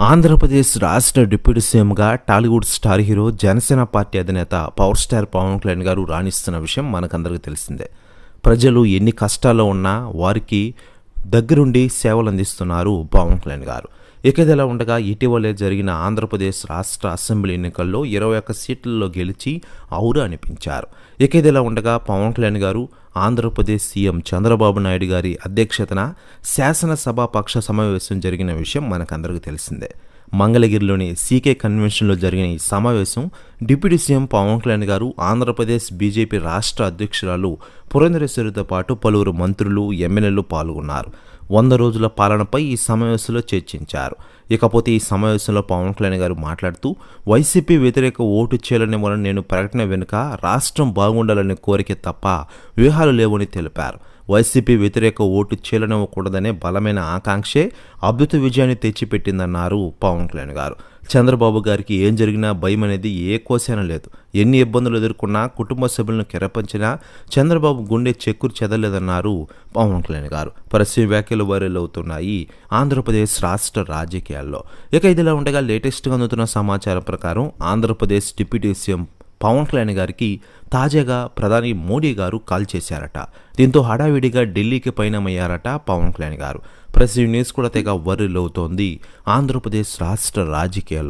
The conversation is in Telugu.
ఆంధ్రప్రదేశ్ రాష్ట్ర డిప్యూటీ సీఎంగా Tollywood star hero Janasena party అధినేత పవర్ స్టార్ పవన్ కళ్యాణ్ గారు రాణిస్తున్న విషయం మనకందరికీ తెలిసిందే. ప్రజలు ఎన్ని కష్టాల్లో ఉన్నా వారికి దగ్గరుండి సేవలు అందిస్తున్నారు పవన్ కళ్యాణ్ గారు. ఇక ఇదిలా ఉండగా ఇటీవలే జరిగిన ఆంధ్రప్రదేశ్ రాష్ట్ర అసెంబ్లీ ఎన్నికల్లో ఇరవై ఒక్క సీట్లలో గెలిచి ఔరు అనిపించారు. ఇక ఇదిలా ఉండగా పవన్ కళ్యాణ్ గారు ఆంధ్రప్రదేశ్ సీఎం చంద్రబాబు నాయుడు గారి అధ్యక్షతన శాసనసభా పక్ష సమావేశం జరిగిన విషయం మనకందరికీ తెలిసిందే. మంగళగిరిలోని సీకే కన్వెన్షన్లో జరిగిన ఈ సమావేశం డిప్యూటీ సీఎం పవన్ కళ్యాణ్ గారు ఆంధ్రప్రదేశ్ బీజేపీ రాష్ట్ర అధ్యక్షురాలు పురంధరేశ్వరితో పాటు పలువురు మంత్రులు ఎమ్మెల్యేలు పాల్గొన్నారు. వంద రోజుల పాలనపై ఈ సమావేశంలో చర్చించారు. ఇకపోతే ఈ సమావేశంలో పవన్ కళ్యాణ్ గారు మాట్లాడుతూ వైసీపీ వ్యతిరేక ఓటు చేయాలనివ్వాలని నేను ప్రకటన వెనుక రాష్ట్రం బాగుండాలనే కోరిక తప్ప వ్యూహాలు లేవని తెలిపారు. వైసీపీ వ్యతిరేక ఓటు చీలనివ్వకూడదనే బలమైన ఆకాంక్షే అద్భుత విజయాన్ని తెచ్చిపెట్టిందన్నారు పవన్ కళ్యాణ్ గారు. చంద్రబాబు గారికి ఏం జరిగినా భయం అనేది ఏ కోశాన లేదు. ఎన్ని ఇబ్బందులు ఎదుర్కొన్నా కుటుంబ సభ్యులను కెరపంచినా చంద్రబాబు గుండె చెక్కురు చెదలేదన్నారు పవన్ కళ్యాణ్ గారు. పరిస్థితి వ్యాఖ్యలు వైరల్ అవుతున్నాయి ఆంధ్రప్రదేశ్ రాష్ట్ర రాజకీయాల్లో. ఇక ఇదిలా ఉండగా లేటెస్ట్గా అందుతున్న సమాచారం ప్రకారం ఆంధ్రప్రదేశ్ డిప్యూటీ సీఎం పవన్ కళ్యాణ్ గారికి తాజాగా ప్రధాని మోడీ గారు కాల్ చేశారట. దీంతో హడావిడిగా ఢిల్లీకి పయనమయ్యారట పవన్ కళ్యాణ్ గారు. ప్రెస్ న్యూస్ కూడా తెగ వర్రిలవుతోంది ఆంధ్రప్రదేశ్ రాష్ట్ర రాజకీయాల్లో.